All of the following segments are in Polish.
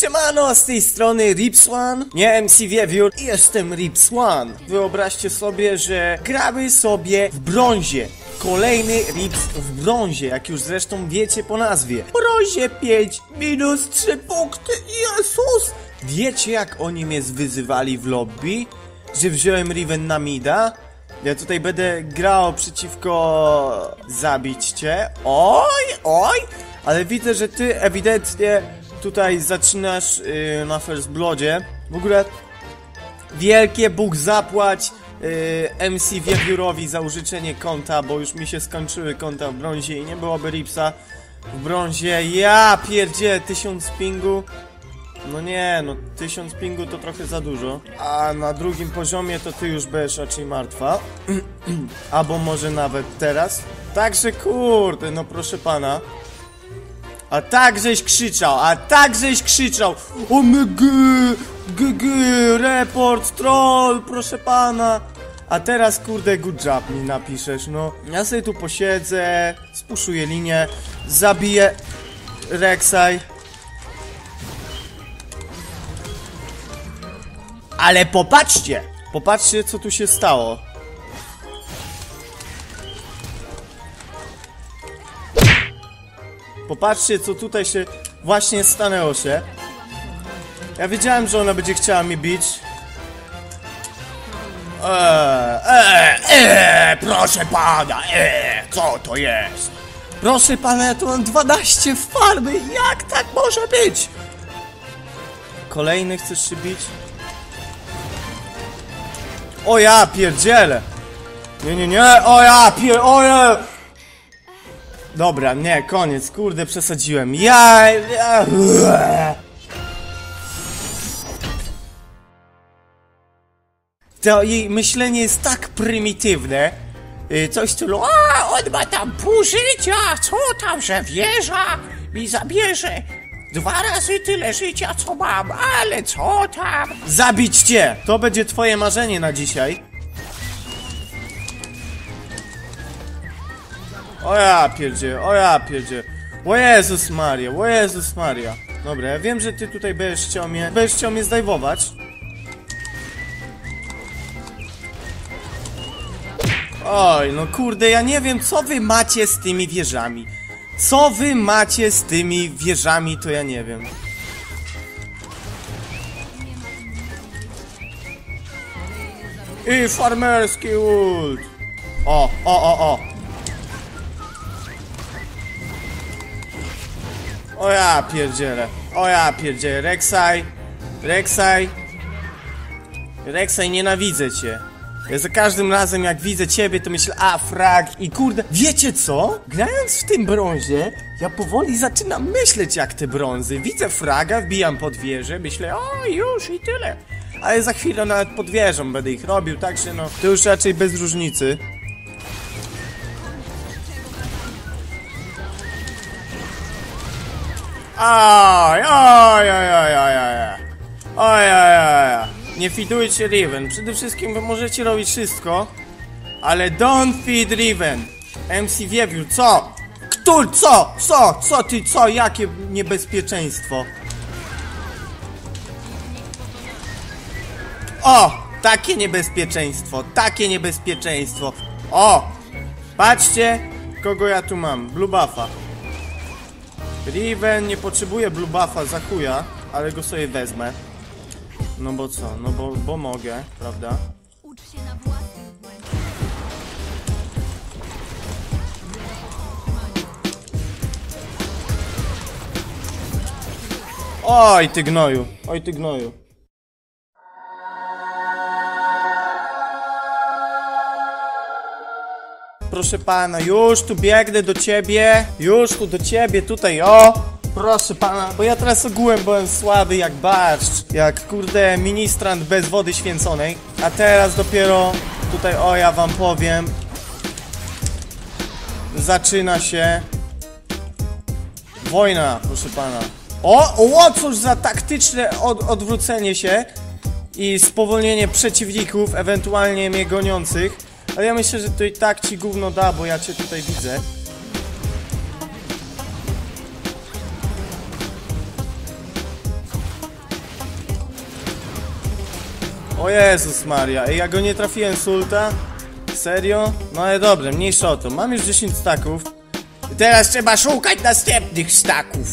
Siemano, z tej strony Ripswan, nie MC Wiewiór, jestem Ripswan. Wyobraźcie sobie, że gramy sobie w brązie. Kolejny Rips w brązie, jak już zresztą wiecie po nazwie. Brązie 5 minus 3 punkty, Jezus! Wiecie jak oni mnie wyzywali w lobby? Że wziąłem Riven na mida? Ja tutaj będę grał przeciwko zabić cię. Oj, oj! Ale widzę, że ty ewidentnie tutaj zaczynasz yy, na First Bloodzie. W ogóle wielkie Bóg zapłać yy, MC Wiewiórowi za użyczenie konta, bo już mi się skończyły konta w brązie i nie byłoby Ripsa w brązie. Ja pierdzie, tysiąc pingu. No nie, no tysiąc pingu to trochę za dużo. A na drugim poziomie to ty już będziesz raczej martwa. Albo może nawet teraz. Także kurde, no proszę pana. A tak żeś krzyczał, a tak żeś krzyczał. O my report, troll, proszę pana. A teraz kurde good job mi napiszesz, no. Ja sobie tu posiedzę, spuszuję linię, zabiję Rek'Sai. Ale popatrzcie! Popatrzcie, co tu się stało. Popatrzcie, co tutaj się właśnie stanęło się. Ja wiedziałem, że ona będzie chciała mi bić. Eee, eee, eee, proszę pana, eee, co to jest? Proszę pana, ja tu mam 12 farby, jak tak może być? Kolejny chcesz się bić? O ja pierdzielę! Nie, nie, nie, o ja pier... o ja... Dobra, nie, koniec, kurde, przesadziłem. Ja... ja... To jej myślenie jest tak prymitywne. y, Coś w stylu, a on ma tam pół życia, co tam, że wieża mi zabierze dwa razy tyle życia, co mam, ale co tam? Zabić cię! To będzie twoje marzenie na dzisiaj. O ja pierdzie, o ja pierdzie. O Jezus Maria, o Jezus Maria. Dobra, ja wiem, że ty tutaj będziesz chciał mnie, będziesz chciał mnie zdajwować. Oj, no kurde, ja nie wiem, co wy macie z tymi wieżami. Co wy macie z tymi wieżami, to ja nie wiem. I farmerski ult. O, o, o, o. O ja pierdzielę. O ja pierdzielę. Rek'Sai. Rek'Sai. Rek'Sai, nienawidzę cię. Ja za każdym razem jak widzę ciebie to myślę, a frag i kurde, wiecie co? Grając w tym brązie, ja powoli zaczynam myśleć jak te brązy. Widzę fraga, wbijam pod wieżę, myślę, o już i tyle. Ale za chwilę nawet pod wieżą będę ich robił, także no, to już raczej bez różnicy. Oj, oj, oj, oj, oj, oj. Oj, oj, oj. Nie fidujcie Riven. Przede wszystkim możecie robić wszystko, ale don't feed Riven. MC Wiewiór, co? Ktur, co? Co? Co ty, co? Jakie niebezpieczeństwo? O! Takie niebezpieczeństwo, takie niebezpieczeństwo. O! Patrzcie, kogo ja tu mam. Blue buffa. Riven nie potrzebuje blue buffa za chuja, ale go sobie wezmę. No bo co? No bo, bo mogę, prawda? Ucz się na własnych błędach. Oj ty gnoju, oj ty gnoju. Proszę pana, już tu biegnę do ciebie, już tu do ciebie, tutaj o! Proszę pana, bo ja teraz ogółem byłem słaby jak barszcz, jak kurde ministrant bez wody święconej, a teraz dopiero tutaj o ja wam powiem, zaczyna się Wojna, proszę pana. O, o, cóż za taktyczne od, odwrócenie się i spowolnienie przeciwników, ewentualnie mnie goniących. Ale ja myślę, że to i tak ci gówno da, bo ja cię tutaj widzę. O Jezus Maria, Ej, ja go nie trafiłem sulta? Serio? No ale dobra, mniejsza o to. Mam już 10 staków. Teraz trzeba szukać następnych staków.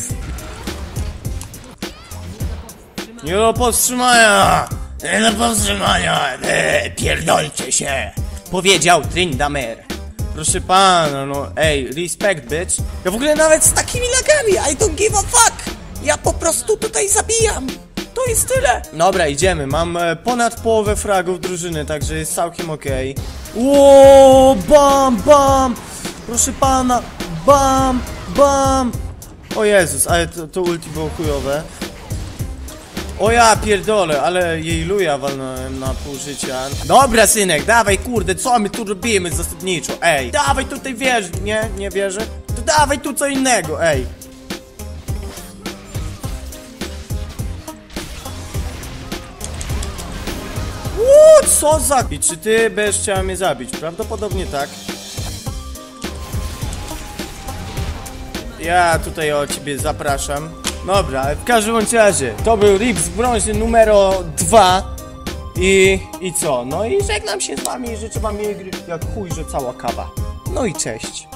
Nie no, do powstrzymania! Nie no, do powstrzymania! Pierdolcie się! Powiedział Trindamer. Proszę pana, no ej, respect bitch. Ja w ogóle nawet z takimi lagami, I don't give a fuck! Ja po prostu tutaj zabijam! To jest tyle! Dobra, idziemy. Mam e, ponad połowę fragów drużyny, także jest całkiem okej. Ło, bam, bam! Proszę pana, bam, bam! O Jezus, ale to, to ulti było chujowe. O ja pierdolę, ale jej luja walnąłem na pół życia. Dobra synek, dawaj kurde, co my tu robimy zasadniczo, ej. Dawaj tutaj wierz, nie, nie wierzę. To dawaj tu co innego, ej. Uuu, co za... I czy ty będziesz chciała mnie zabić? Prawdopodobnie tak. Ja tutaj o ciebie zapraszam. Dobra, w każdym razie, to był Rips brązie numer 2. I, I co? No i żegnam się z wami i życzę wam miłej gry jak chuj, że cała kawa. No i cześć.